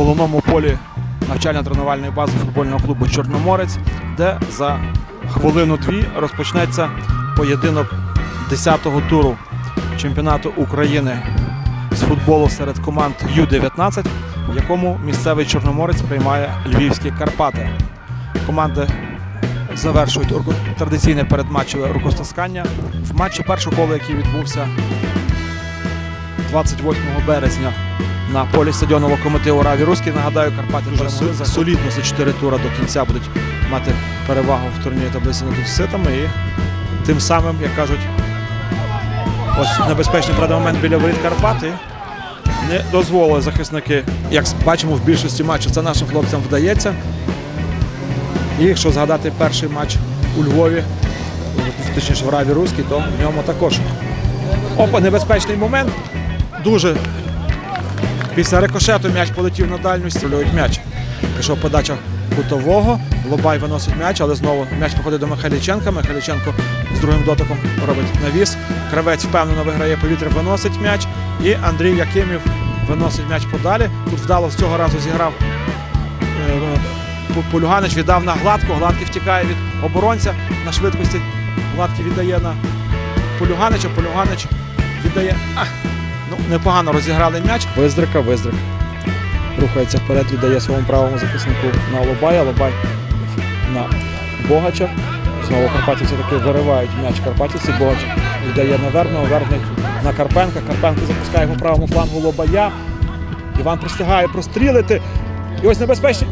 головному полі навчально-тренувальної бази футбольного клубу Чорноморець, де за хвилину-дві розпочнеться поєдинок 10-го туру чемпіонату України з футболу серед команд Ю-19, в якому місцевий Чорноморець приймає Львівські Карпати. Команди завершують традиційне передматчеве рукостискання в матчі першого кола, який відбувся 28 березня на полі стадіону локомотиву Раві Руський. Нагадаю, Карпати вже Дуже со- солідно за 4 тура до кінця будуть мати перевагу в турнірі таблиці над ситами. І тим самим, як кажуть, ось небезпечний правда момент біля воріт Карпати. Не дозволили захисники, як бачимо в більшості матчів, це нашим хлопцям вдається. І якщо згадати перший матч у Львові, точніше в Раві Руській, то в ньому також опа, небезпечний момент. Дуже після рикошету м'яч полетів на дальню, стрілюють м'яч. Пішов подача кутового, Лобай виносить м'яч, але знову м'яч проходить до Михайліченка. Михайліченко з другим дотиком робить навіс. Кравець впевнено виграє повітря, виносить м'яч. І Андрій Якимів виносить м'яч подалі. Тут вдало з цього разу зіграв е, Полюганич віддав на гладку. Гладкий втікає від оборонця на швидкості. Гладкий віддає на Полюганича. Полюганич віддає. Ну, непогано розіграли м'яч. Виздрика, Виздрик. Рухається вперед, віддає своєму правому захиснику на Лобая. Лобай на Богача. Знову Карпатівці таки виривають м'яч Карпатівці. Богач віддає на Верного. Верний на Карпенка. Карпенко запускає по правому флангу Лобая. Іван простигає прострілити. І ось небезпечний.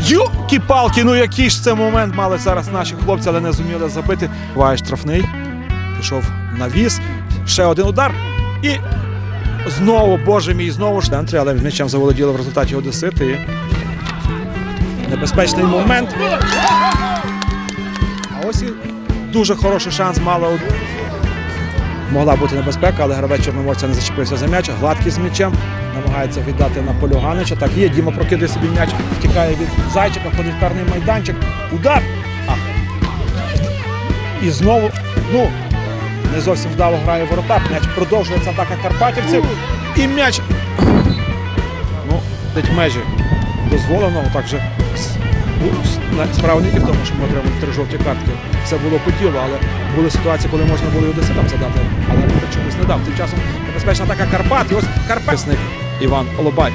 Юки-палки, ну який ж це момент мали зараз наші хлопці, але не зуміли забити. Буває штрафний. Пішов на віз. Ще один удар. І знову, боже мій, знову ж центрі, але м'ячем заволоділи в результаті Одесити. Небезпечний момент. А ось і дуже хороший шанс мала Могла бути небезпека, але гравець Чорноморця не зачепився за м'яч. Гладкий з м'ячем. Намагається віддати на Полюганича. Так є. Діма прокидає собі м'яч, втікає від зайчика, входить в карний майданчик. Удар! А. І знову, ну, не зовсім вдало грає воротар. М'яч продовжується атака карпатівців. І м'яч. Ну, десь межі дозволеного. Так же справа не в тому, що ми отримали три жовті картки. Все було по ділу, але були ситуації, коли можна було і одеситам задати, але Рухар чомусь не дав. Тим часом небезпечна атака Карпат. І ось Карпатник Іван Лобай.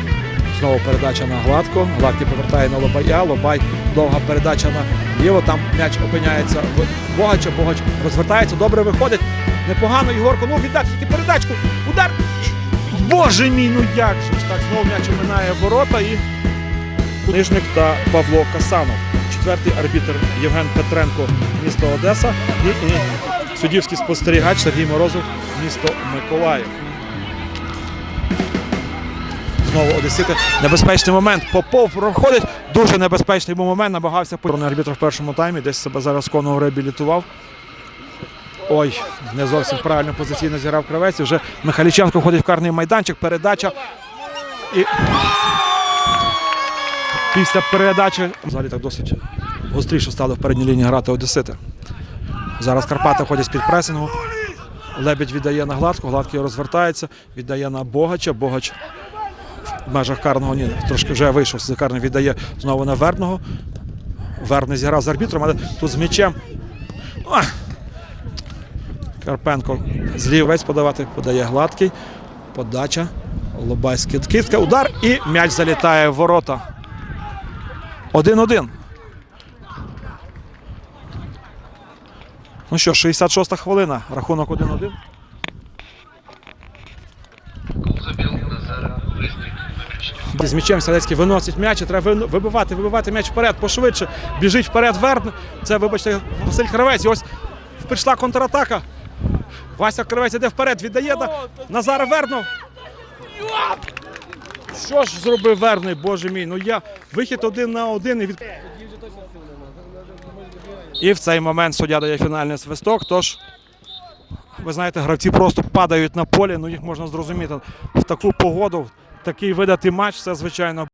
Знову передача на гладко. Гладкий повертає на Лобая. Лобай довга передача на ліво. Там м'яч опиняється в Богача. Богач розвертається, добре виходить. Непогано Ігорко. Ну віддати тільки передачку. Удар. Боже мій, ну як же ж так? Знову м'яч оминає ворота і Нижник та Павло Касанов. Четвертий арбітр Євген Петренко, місто Одеса. І, і суддівський спостерігач Сергій Морозов, місто Миколаїв. Знову Одесити. Небезпечний момент. Попов проходить. Дуже небезпечний був момент. Намагався арбітр в першому таймі. Десь себе зараз коного реабілітував. Ой, не зовсім правильно позиційно зіграв кравець. Вже Михайліченко ходить в карний майданчик. Передача. І після передачі взагалі так досить гостріше стали в передній лінії грати Одесити. Зараз Карпати ходять з-під пресингу. Лебідь віддає на гладку, гладкий розвертається, віддає на Богача. Богач в межах карного ні, трошки вже вийшов з карний, віддає знову на Верного. Верний зіграв з арбітром, але тут з м'ячем. Карпенко злівець подавати, подає гладкий. Подача. Лобай скид- кидка, удар і м'яч залітає в ворота. 1-1. Ну що, 66-та хвилина. Рахунок 1-1. Забил Назар Быстрик. З м'ячем Селецький виносить м'яч. і Треба вибивати, вибивати м'яч вперед, пошвидше. Біжить вперед Верн. Це, вибачте, Василь Кравець. І ось прийшла контратака. Вася Кравець іде вперед, віддає на Назара Верну. Що ж зробив Верний, боже мій? Ну я вихід один на один і від. І в цей момент суддя дає фінальний свисток. Тож, ви знаєте, гравці просто падають на полі. Ну їх можна зрозуміти в таку погоду, такий видатий матч. Це звичайно.